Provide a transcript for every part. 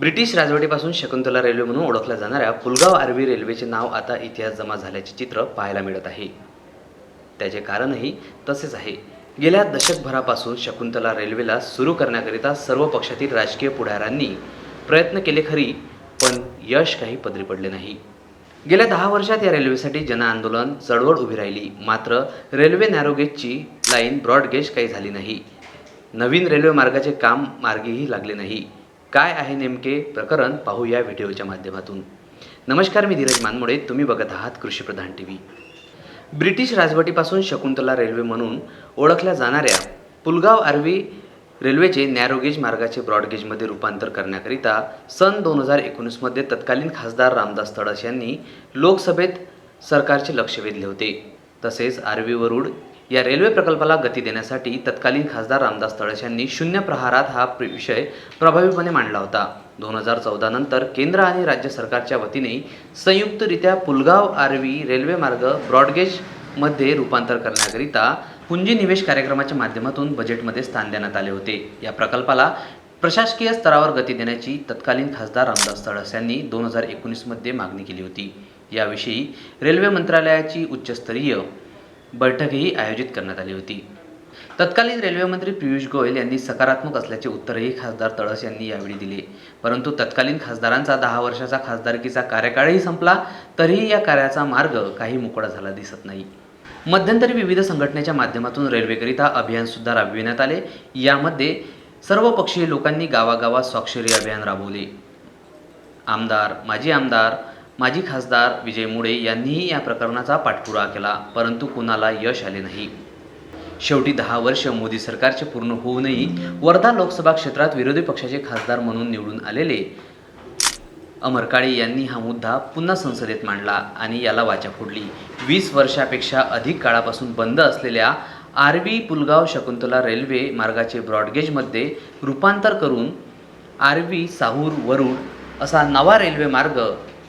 British राजवटीपासून Shakuntala railway म्हणून ओळखल्या जाणाऱ्या पुलगाव आर्वी रेल्वेचे नाव आता इतिहास जमा झाल्याचे चित्र पाहायला मिळत आहे. त्याचे कारणही तसेच आहे. गेल्या दशकभरापासून शकुंतला रेल्वेला सुरू करण्याकरिता सर्व पक्षातील राजकीय पुढाऱ्यांनी प्रयत्न केले खरी पण यश काही पदरी पडले नाही. गेल्या दहा वर्षात या रेल्वेसाठी जनआंदोलन चळवळ उभी राहिली. मात्र रेल्वे नॅरोगेजची लाईन ब्रॉडगेज काही झाली नाही. नवीन रेल्वे मार्गाचे काम मार्गीही लागले नाही. काय आहे नेमके प्रकरण पाहू या व्हिडिओच्या माध्यमातून. नमस्कार मी धीरज मानमोडे तुम्ही बघत आहात कृषीप्रधान टी व्ही ब्रिटिश राजवटीपासून शकुंतला रेल्वे म्हणून ओळखल्या जाणाऱ्या पुलगाव आर्वी रेल्वेचे नॅरोगेज मार्गाचे ब्रॉडगेजमध्ये रूपांतर करण्याकरिता सन दोन हजार एकोणीसमध्ये तत्कालीन खासदार रामदास तडस यांनी लोकसभेत सरकारचे लक्ष वेधले होते. तसेच आर्वी वरुड या रेल्वे प्रकल्पाला गती देण्यासाठी तत्कालीन खासदार रामदास तळस यांनी शून्य प्रहारात हा विषय प्रभावीपणे मांडला होता. दोन हजार चौदा नंतर केंद्र आणि राज्य सरकारच्या वतीने संयुक्तरित्या पुलगाव आर्वी रेल्वे मार्ग ब्रॉडगेजमध्ये रूपांतर करण्याकरिता पुंजी निवेश कार्यक्रमाच्या माध्यमातून बजेटमध्ये स्थान देण्यात आले होते. या प्रकल्पाला प्रशासकीय स्तरावर गती देण्याची तत्कालीन खासदार रामदास तळस यांनी दोन हजार एकोणीसमध्ये मागणी केली होती. याविषयी रेल्वे मंत्रालयाची उच्चस्तरीय बैठकही आयोजित करण्यात आली होती. तत्कालीन रेल्वेमंत्री पियुष गोयल यांनी सकारात्मक असल्याचे उत्तरही खासदार तळस यांनी यावेळी दिले. परंतु तत्कालीन खासदारांचा दहा वर्षाचा खासदारकीचा कार्यकाळही संपला तरीही या कार्याचा मार्ग काही मोकळा झाला दिसत नाही. मध्यंतरी विविध संघटनेच्या माध्यमातून रेल्वेकरिता अभियानसुद्धा राबविण्यात आले. यामध्ये सर्व पक्षीय लोकांनी गावागावात स्वाक्षरी अभियान राबवले. आमदार माजी आमदार माजी खासदार विजय मुळे यांनीही या प्रकरणाचा पाठपुरा केला परंतु कुणाला यश आले नाही. शेवटी दहा वर्ष मोदी सरकारचे पूर्ण होऊनही वर्धा लोकसभा क्षेत्रात विरोधी पक्षाचे खासदार म्हणून निवडून आलेले अमर काळे यांनी हा मुद्दा पुन्हा संसदेत मांडला आणि याला वाचा फोडली. वीस वर्षापेक्षा अधिक काळापासून बंद असलेल्या आरवी पुलगाव शकुंतला रेल्वे मार्गाचे ब्रॉडगेजमध्ये रूपांतर करून आरवी साहूर वरुड असा नवा रेल्वे मार्ग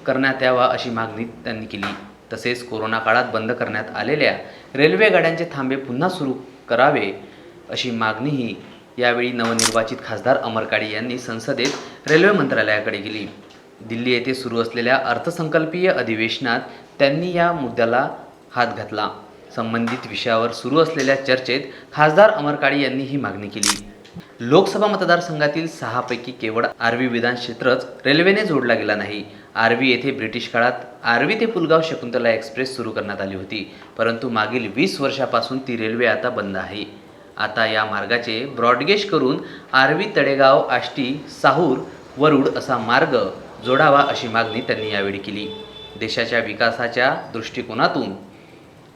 करण्यात यावा अशी मागणी त्यांनी केली. तसेच कोरोना काळात बंद करण्यात आलेल्या रेल्वेगाड्यांचे थांबे पुन्हा सुरू करावे अशी मागणीही यावेळी नवनिर्वाचित खासदार अमर काळे यांनी संसदेत रेल्वे मंत्रालयाकडे केली. दिल्ली येथे सुरू असलेल्या अर्थसंकल्पीय अधिवेशनात त्यांनी या मुद्द्याला हात घातला. संबंधित विषयावर सुरू असलेल्या चर्चेत खासदार अमर काळे यांनी ही मागणी केली. लोकसभा मतदारसंघातील सहापैकी केवळ आर्वी विधान क्षेत्रच रेल्वेने जोडला गेला नाही. आर्वी येथे ब्रिटिश काळात आर्वी ते पुलगाव शकुंतला एक्सप्रेस सुरू करण्यात आली होती. परंतु मागील वीस वर्षापासून ती रेल्वे आता बंद आहे. आता या मार्गाचे ब्रॉडगेज करून आर्वी तडेगाव आष्टी साहूर वरुड असा मार्ग जोडावा अशी मागणी त्यांनी यावेळी केली. देशाच्या विकासाच्या दृष्टिकोनातून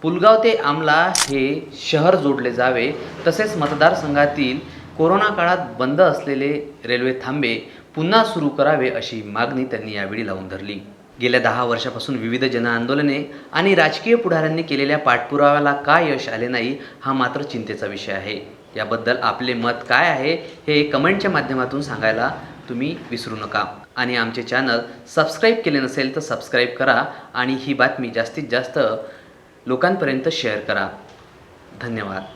पुलगाव ते आमला हे शहर जोडले जावे तसेच मतदारसंघातील कोरोना काळात बंद असलेले रेल्वे थांबे पुन्हा सुरू करावे अशी मागणी त्यांनी यावेळी लावून धरली. गेल्या दहा वर्षापासून विविध जनआंदोलने आणि राजकीय पुढाऱ्यांनी केलेल्या पाठपुराव्याला का यश आले नाही हा मात्र चिंतेचा विषय आहे. याबद्दल आपले मत काय आहे हे कमेंटच्या माध्यमातून सांगायला तुम्ही विसरू नका. आणि आमचे चॅनल सबस्क्राईब केले नसेल तर सबस्क्राईब करा आणि ही बातमी जास्तीत जास्त लोकांपर्यंत शेअर करा. धन्यवाद.